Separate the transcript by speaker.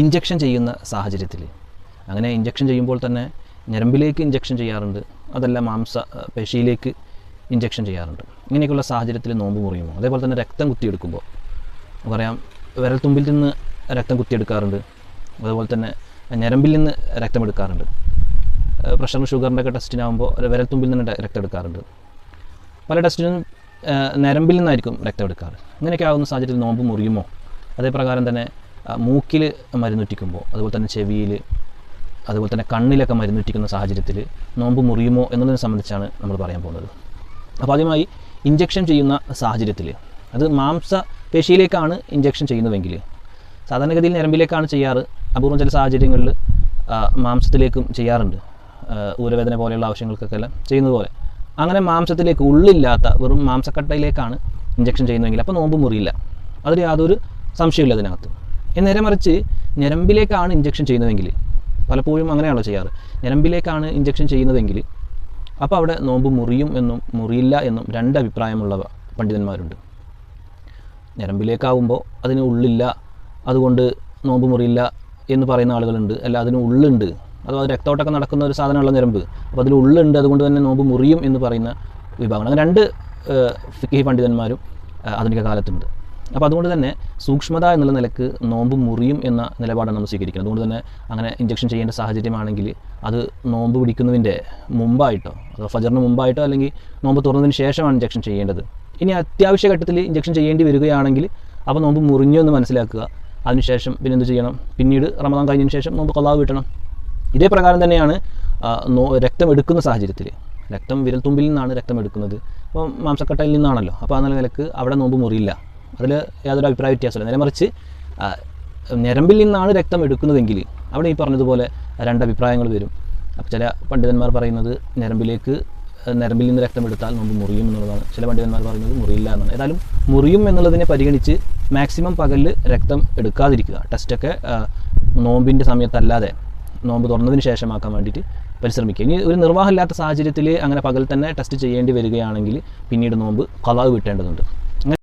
Speaker 1: Injection ചെയ്യുന്ന സാഹചര്യത്തിൽ. അങ്ങനെ ഇഞ്ചക്ഷൻ ചെയ്യുമ്പോൾ തന്നെ ഞരമ്പിലേക്ക് ഇഞ്ചക്ഷൻ ചെയ്യാറുണ്ട്. അതല്ല മാംസ പേശിയിലേക്ക് ഇഞ്ചക്ഷൻ ചെയ്യാറുണ്ട്. ഇങ്ങനെയൊക്കെയുള്ള സാഹചര്യത്തിൽ നോമ്പ് മുറിയുമോ അതേപോലെ തന്നെ രക്തം കുത്തിയെടുക്കുമ്പോൾ. പറയാം വിരൽത്തുമ്പിൽ നിന്ന് രക്തം കുത്തിയെടുക്കാറുണ്ട്. അതുപോലെ തന്നെ ഞരമ്പിൽ നിന്ന് രക്തമെടുക്കാറുണ്ട് പ്രഷറിന് ഷുഗറിന്റെ ഒക്കെ ടെസ്റ്റിനാകുമ്പോൾ വിരൽത്തുമ്പിൽ നിന്ന് രക്തം എടുക്കാറുണ്ട്. പല ടെസ്റ്റിനും ഞരമ്പിൽ നിന്നായിരിക്കും രക്തം എടുക്കാറ്. ഇങ്ങനെയൊക്കെ ആകുന്ന സാഹചര്യത്തിൽ നോമ്പ് മുറിയുമോ? അതേപ്രകാരം തന്നെ മൂക്കിൽ മരുന്നുറ്റിക്കുമ്പോൾ അതുപോലെ തന്നെ ചെവിയിൽ അതുപോലെ തന്നെ കണ്ണിലൊക്കെ മരുന്നുറ്റിക്കുന്ന സാഹചര്യത്തിൽ നോമ്പ് മുറിയുമോ എന്നതിനെ സംബന്ധിച്ചാണ് നമ്മൾ പറയാൻ പോകുന്നത്. അപ്പോൾ ആദ്യമായി ഇഞ്ചക്ഷൻ ചെയ്യുന്ന സാഹചര്യത്തിൽ അത് മാംസ പേശിയിലേക്കാണ് ഇഞ്ചക്ഷൻ ചെയ്യുന്നതെങ്കിൽ സാധാരണഗതിയിൽ ഞരമ്പിലേക്കാണ് ചെയ്യാറ് അപൂർവം ചില സാഹചര്യങ്ങളിൽ മാംസത്തിലേക്കും ചെയ്യാറുണ്ട്. ഊരവേദന പോലെയുള്ള ആവശ്യങ്ങൾക്കൊക്കെ എല്ലാം ചെയ്യുന്നത് പോലെ. അങ്ങനെ മാംസത്തിലേക്ക് ഉള്ളില്ലാത്ത വെറും മാംസക്കട്ടയിലേക്കാണ് ഇഞ്ചക്ഷൻ ചെയ്യുന്നതെങ്കിൽ അപ്പോൾ നോമ്പ് മുറിയില്ല. അതിൽ യാതൊരു സംശയമില്ല അതിനകത്ത്. നേരെ മറിച്ച് ഞരമ്പിലേക്കാണ് ഇഞ്ചക്ഷൻ ചെയ്യുന്നതെങ്കിൽ പലപ്പോഴും അങ്ങനെയാണല്ലോ ചെയ്യാറ്. ഞരമ്പിലേക്കാണ് ഇഞ്ചക്ഷൻ ചെയ്യുന്നതെങ്കിൽ അപ്പോൾ അവിടെ നോമ്പ് മുറിയും എന്നും മുറിയില്ല എന്നും രണ്ട് അഭിപ്രായമുള്ള പണ്ഡിതന്മാരുണ്ട്. ഞരമ്പിലേക്കാവുമ്പോൾ അതിന് ഉള്ളില്ല അതുകൊണ്ട് നോമ്പ് മുറിയില്ല എന്ന് പറയുന്ന ആളുകളുണ്ട്. അല്ല അതിന് ഉള്ളുണ്ട്. അഥവാ രക്തോട്ടൊക്കെ നടക്കുന്ന ഒരു സാധനമുള്ള ഞരമ്പ്. അപ്പോൾ അതിന് ഉള്ളുണ്ട് അതുകൊണ്ട് തന്നെ നോമ്പ് മുറിയും എന്ന് പറയുന്ന വിഭാഗമാണ് അങ്ങനെ രണ്ട് ഫിക്കി പണ്ഡിതന്മാരും ആധുനിക കാലത്തുണ്ട്. അപ്പോൾ അതുകൊണ്ട് തന്നെ സൂക്ഷ്മത എന്നുള്ള നിലയ്ക്ക് നോമ്പ് മുറിയും എന്ന നിലപാടാണ് നമ്മൾ സ്വീകരിക്കുന്നത്. അതുകൊണ്ട് തന്നെ അങ്ങനെ ഇഞ്ചക്ഷൻ ചെയ്യേണ്ട സാഹചര്യമാണെങ്കിൽ അത് നോമ്പ് പിടിക്കുന്നതിന്റെ മുമ്പായിട്ടോ അതോ ഫജറിന് മുമ്പായിട്ടോ അല്ലെങ്കിൽ നോമ്പ് തുറന്നതിന് ശേഷമാണ് ഇഞ്ചക്ഷൻ ചെയ്യേണ്ടത്. ഇനി അത്യാവശ്യ ഘട്ടത്തിൽ ഇഞ്ചക്ഷൻ ചെയ്യേണ്ടി വരികയാണെങ്കിൽ അപ്പോൾ നോമ്പ് മുറിഞ്ഞു എന്ന് മനസ്സിലാക്കുക. അതിനുശേഷം പിന്നെ എന്ത് ചെയ്യണം? പിന്നീട് റമദാൻ കഴിഞ്ഞതിന് ശേഷം നോമ്പ് കൊള്ളാവ് കിട്ടണം. ഇതേ പ്രകാരം തന്നെയാണ് നോ രക്തം എടുക്കുന്ന സാഹചര്യത്തിൽ. രക്തം വിരൽത്തുമ്പിൽ നിന്നാണ് രക്തം എടുക്കുന്നത്. അപ്പോൾ മാംസക്കട്ടയിൽ നിന്നാണല്ലോ. അപ്പോൾ ആ നില നിലയ്ക്ക് അവിടെ നോമ്പ് മുറിയില്ല. അതിൽ യാതൊരു അഭിപ്രായ വ്യത്യാസമില്ല. നേരെ മറിച്ച് ഞരമ്പിൽ നിന്നാണ് രക്തം എടുക്കുന്നതെങ്കിൽ അവിടെ ഈ പറഞ്ഞതുപോലെ രണ്ട് അഭിപ്രായങ്ങൾ വരും. അപ്പോൾ ചില പണ്ഡിതന്മാർ പറയുന്നത് ഞരമ്പിലേക്ക് ഞരമ്പിൽ നിന്ന് രക്തം എടുത്താൽ നോമ്പ് മുറിയും എന്നുള്ളതാണ്. ചില പണ്ഡിതന്മാർ പറയുന്നത് മുറിയില്ല എന്നാണ്. ഏതായാലും മുറിയും എന്നുള്ളതിനെ പരിഗണിച്ച് മാക്സിമം പകലിൽ രക്തം എടുക്കാതിരിക്കുക. ടെസ്റ്റൊക്കെ നോമ്പിന്റെ സമയത്തല്ലാതെ നോമ്പ് തുറന്നതിന് ശേഷമാക്കാൻ വേണ്ടിയിട്ട് പരിശ്രമിക്കുക. ഇനി ഒരു നിർവാഹമില്ലാത്ത സാഹചര്യത്തിൽ അങ്ങനെ പകൽ തന്നെ ടെസ്റ്റ് ചെയ്യേണ്ടി വരികയാണെങ്കിൽ പിന്നീട് നോമ്പ് കലാവ് വിട്ടേണ്ടതുണ്ട്